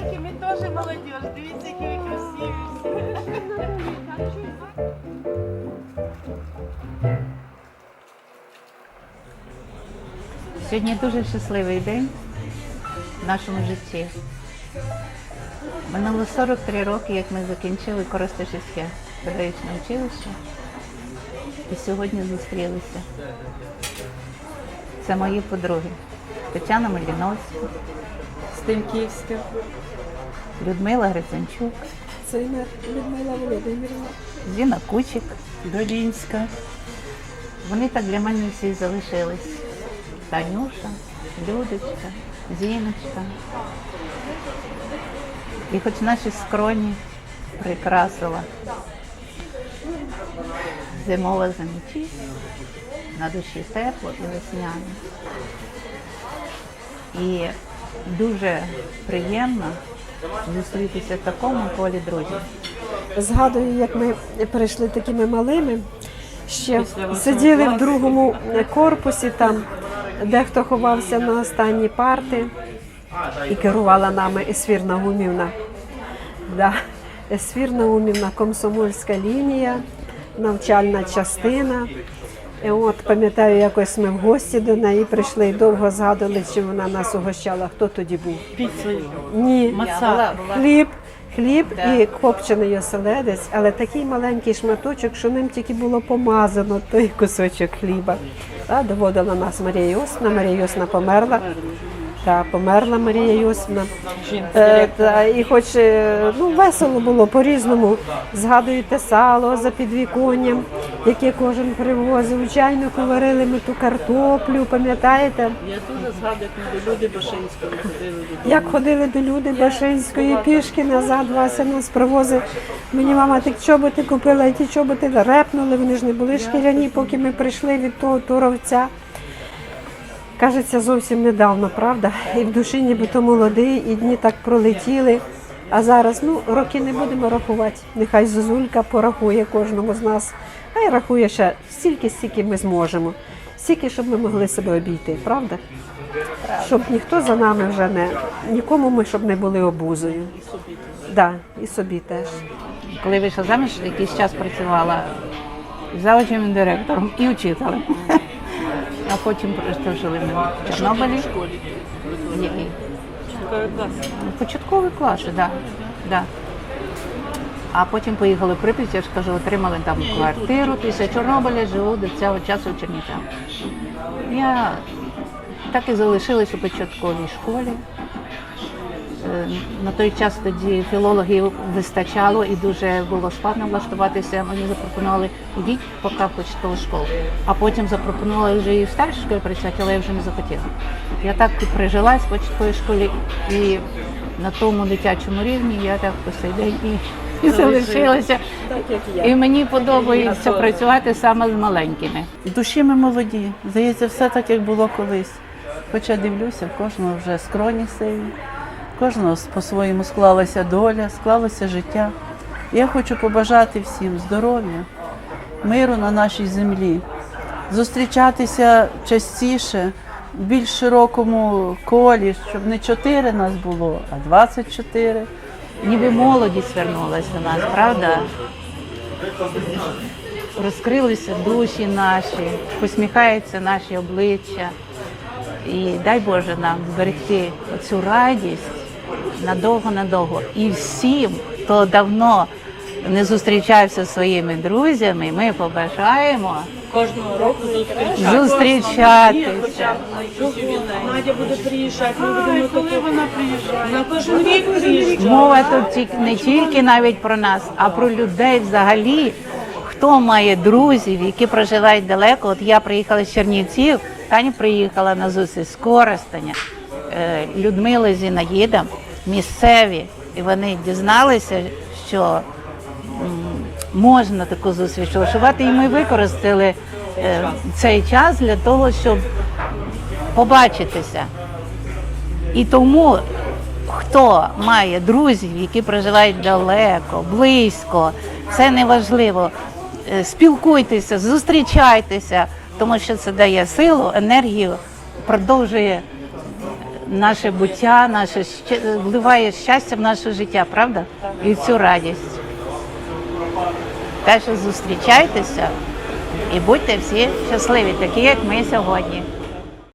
Маленькі, ми теж молодіж. Дивіться, які ви красиві. Сьогодні дуже щасливий день в нашому житті. Минуло 43 роки, як ми закінчили Коростишівське педагогічне училище. І сьогодні зустрілися. Це мої подруги. Тетяна Маліновська, Стемківська, Людмила Гриценчук, Цимер, Людмила Володимирівна. Зіна Кучик. Долінська. Вони так для мене всі залишились. Танюша, Людочка, Зіночка. І хоч наші скроні прикрасила зимова замічі, на душі тепло і весняно. І дуже приємно зустрітися в такому колі друзів. Згадую, як ми перейшли такими малими. Ще сиділи в другому корпусі, там дехто ховався на останні парти і керувала нами Есфір Нагумівна. Да. Есфір Наумівна, комсомольська лінія, навчальна частина. І от пам'ятаю, якось ми в гості до неї прийшли і довго згадували, чи вона нас угощала. Хто тоді був? Піцею. Ні, була. хліб, хліб Да. і копчений оселедець, але такий маленький шматочок, що ним тільки було помазано той кусочок хліба. Та, доводила нас Марія Йосна. Марія Йосна померла. Та, померла Марія Йосифна. Е, та, і хоч е, ну, весело було по-різному. Згадуєте сало за підвіконням, яке кожен привозив. Чайнику варили ми ту картоплю, пам'ятаєте? Я дуже згадую, як ми до люди Башинського ходили. Як ходили до люди Башинської пішки назад, Вася нас привозив. Мені мама так чоботи купила, і ті чоботи репнули, вони ж не були шкіряні, поки ми прийшли від того туровця. Кажеться, зовсім недавно, правда? І в душі нібито молодий, і дні так пролетіли. А зараз ну, роки не будемо рахувати. Нехай Зозулька порахує кожному з нас. Хай рахує ще стільки, стільки ми зможемо. Стільки, щоб ми могли себе обійти, правда? Щоб ніхто за нами вже не нікому ми щоб не були обузою. Да, і собі теж. Коли вийшла заміж, якийсь час працювала завучим директором і учителем. А потім жили ми в Чорнобилі. Ну, Початковий клас, так. Да. Да. А потім поїхали в Прип'ять, я ж кажу, отримали там квартиру після Чорнобиля, живу до цього часу в Чернігах. Я так і залишилась у початковій школі. Е, На той час тоді філологів вистачало і дуже було складно влаштуватися. Мені запропонували ідіть поки в початкову школу. А потім запропонували вже і в старшій школі працювати, але я вже не захотіла. Я так і прижилась в початковій школі і на тому дитячому рівні я так по сей день і, і залишилася. І мені подобається працювати саме з маленькими. Душі ми молоді. Здається, все так, як було колись. Хоча дивлюся, в кожного вже скроні сиві, кожного по-своєму склалася доля, склалося життя. Я хочу побажати всім здоров'я, миру на нашій землі, зустрічатися частіше, в більш широкому колі, щоб не чотири нас було, а 24. Ніби молодість вернулась до нас, правда? Розкрилися душі наші, посміхаються наші обличчя. І дай Боже нам зберегти цю радість надовго-надовго. І всім, хто давно не зустрічався зі своїми друзями, ми побажаємо Кожного року зустрічатися. Надя буде приїжджати, ми будемо коли вона приїжджає. На кожен рік приїжджає. Мова тут не тільки навіть про нас, а про людей взагалі. Хто має друзів, які проживають далеко. От я приїхала з Чернівців, Таня приїхала на зустріч з Коростеня, Е, Людмила Зінаїда, місцеві, і вони дізналися, що можна таку зустріч влаштувати, і ми використали е, цей час для того, щоб побачитися. І тому, хто має друзів, які проживають далеко, близько, це не важливо. Е, Спілкуйтеся, зустрічайтеся, тому що це дає силу, енергію, продовжує наше буття, наше вливає щастя в наше життя, правда? І цю радість. Так що зустрічайтеся і будьте всі щасливі, такі як ми сьогодні.